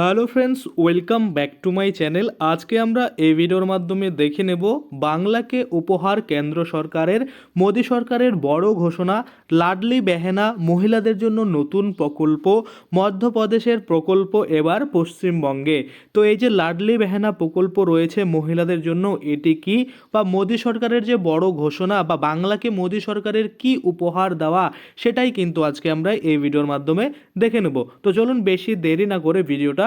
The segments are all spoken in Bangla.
Hello friends, welcome back to my channel. আজকে আমরা এই ভিডিওর মাধ্যমে দেখে নেব বাংলাকে উপহার কেন্দ্র সরকারের, মোদী সরকারের বড় ঘোষণা, লাডলি বেহেনা মহিলাদের জন্য নতুন প্রকল্প, মধ্যপ্রদেশের প্রকল্প, এবার পশ্চিমবঙ্গে। তো এই যে লাডলি বেহেনা প্রকল্প রয়েছে মহিলাদের জন্য, এটি কি? বা মোদী সরকারের যে বড় ঘোষণা, বা বাংলাকে মোদী সরকারের কি উপহার দেওয়া, সেটাই কিন্তু আজকে আমরা এই ভিডিওর মাধ্যমে দেখে নেব। তো চলুন বেশি দেরি না করে ভিডিওটা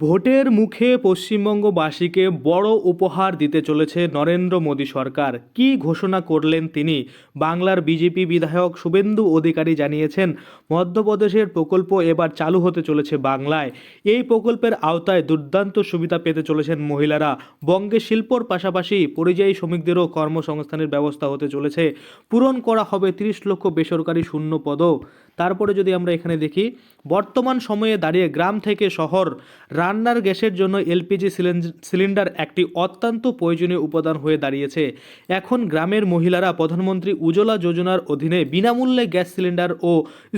ভোটের মুখে পশ্চিমবঙ্গবাসীকে বড় উপহার দিতে চলেছে নরেন্দ্র মোদী সরকার। কি ঘোষণা করলেন তিনি? বাংলার বিজেপি বিধায়ক শুভেন্দু অধিকারী জানিয়েছেন, মধ্যপ্রদেশের প্রকল্প এবার চালু হতে চলেছে বাংলায়। এই প্রকল্পের আওতায় দুর্দান্ত সুবিধা পেতে চলেছেন মহিলারা। বঙ্গে শিল্পর পাশাপাশি পরিযায়ী শ্রমিকদেরও কর্মসংস্থানের ব্যবস্থা হতে চলেছে। পূরণ করা হবে তিরিশ লক্ষ বেসরকারি শূন্য পদও তারপরে যদি আমরা এখানে দেখি, বর্তমান সময়ে দাঁড়িয়ে গ্রাম থেকে শহর রান্নার গ্যাসের জন্য এলপিজি সিলিন্ডার একটি অত্যন্ত প্রয়োজনীয় উপাদান হয়ে দাঁড়িয়েছে। এখন গ্রামের মহিলারা প্রধানমন্ত্রী উজ্জ্বলা যোজনার অধীনে বিনামূল্যে গ্যাস সিলিন্ডার ও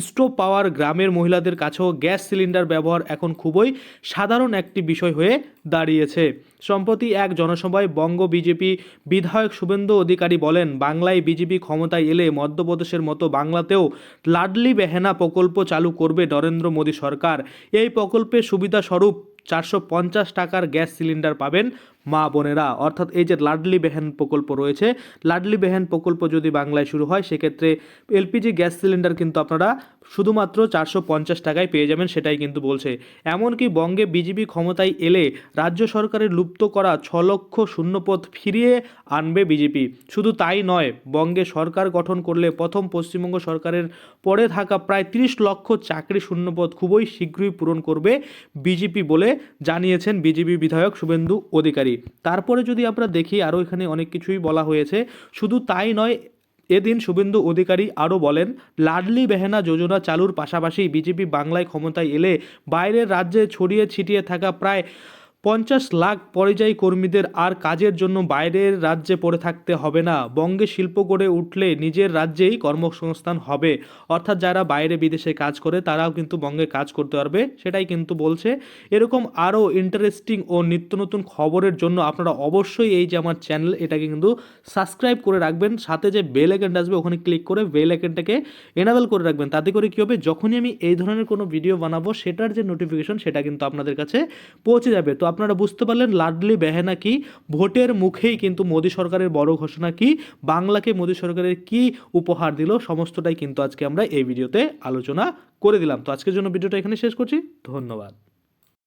স্টোভ পাওয়ার গ্রামের মহিলাদের কাছেও গ্যাস সিলিন্ডার ব্যবহার এখন খুবই সাধারণ একটি বিষয় হয়ে দাঁড়িয়েছে। সম্প্রতি এক জনসভায় বঙ্গ বিজেপি বিধায়ক শুভেন্দু অধিকারী বলেন, বাংলায় বিজেপি ক্ষমতায় এলে মধ্যপ্রদেশের মতো বাংলাতেও লাডলি বেহেনা প্রকল্প চালু করবে নরেন্দ্র মোদী সরকার। এই প্রকল্পের সুবিধাস্বরূপ চারশো পঞ্চাশ টাকার গ্যাস সিলিন্ডার পাবেন। মা বোনেরা, অর্থাৎ এই যে লাডলি বেহেন প্রকল্প রয়েছে, লাডলি বেহেন প্রকল্প যদি বাংলায় শুরু হয়, সেক্ষেত্রে এলপিজি গ্যাস সিলিন্ডার কিন্তু আপনারা শুধুমাত্র চারশো পঞ্চাশ টাকায় পেয়ে যাবেন সেটাই কিন্তু বলছে। এমনকি বঙ্গে বিজেপি ক্ষমতায় এলে রাজ্য সরকারের লুপ্ত করা ছ লক্ষ শূন্যপদ ফিরিয়ে আনবে বিজেপি। শুধু তাই নয়, বঙ্গে সরকার গঠন করলে প্রথম পশ্চিমবঙ্গ সরকারের পরে থাকা প্রায় তিরিশ লক্ষ চাকরি শূন্যপদ খুবই শীঘ্রই পূরণ করবে বিজেপি বলে জানিয়েছেন বিজেপি বিধায়ক শুভেন্দু অধিকারী। তারপরে যদি আমরা দেখি আরও এখানে অনেক কিছুই বলা হয়েছে। শুধু তাই নয়, এদিন শুভেন্দু অধিকারী আরও বলেন, লাডলি বেহেনা যোজনা চালুর পাশাপাশি বিজেপি বাংলায় ক্ষমতায় এলে বাইরের রাজ্যে ছড়িয়ে ছিটিয়ে থাকা প্রায় পঞ্চাশ লাখ পরিযায়ী কর্মীদের আর কাজের জন্য বাইরের রাজ্যে পড়ে থাকতে হবে না। বঙ্গে শিল্প গড়ে উঠলে নিজের রাজ্যেই কর্মসংস্থান হবে। অর্থাৎ যারা বাইরে বিদেশে কাজ করে, তারাও কিন্তু বঙ্গে কাজ করতে পারবে, সেটাই কিন্তু বলছে। এরকম আরও ইন্টারেস্টিং ও নিত্য নতুন খবরের জন্য আপনারা অবশ্যই এই যে আমার চ্যানেল এটাকে কিন্তু সাবস্ক্রাইব করে রাখবেন। সাথে যে বেল আইকনটা আসবে, ওখানে ক্লিক করে বেল আইকনটাকে এনাবেল করে রাখবেন। তাতে করে কী হবে? যখনই আমি এই ধরনের কোনো ভিডিও বানাবো, সেটার যে নোটিফিকেশন সেটা কিন্তু আপনাদের কাছে পৌঁছে যাবে। তো আপনারা বুঝতে পারলেন, লাডলি বেহেনা কি ভোটের মুখেই কিন্তু মোদী সরকারের বড় ঘোষণা কি, বাংলাকে মোদী সরকারের কি উপহার দিল, সমস্তটাই কিন্তু আজকে আমরা এই ভিডিওতে আলোচনা করে দিলাম। তো আজকের জন্য ভিডিওটা এখানে শেষ করছি। ধন্যবাদ।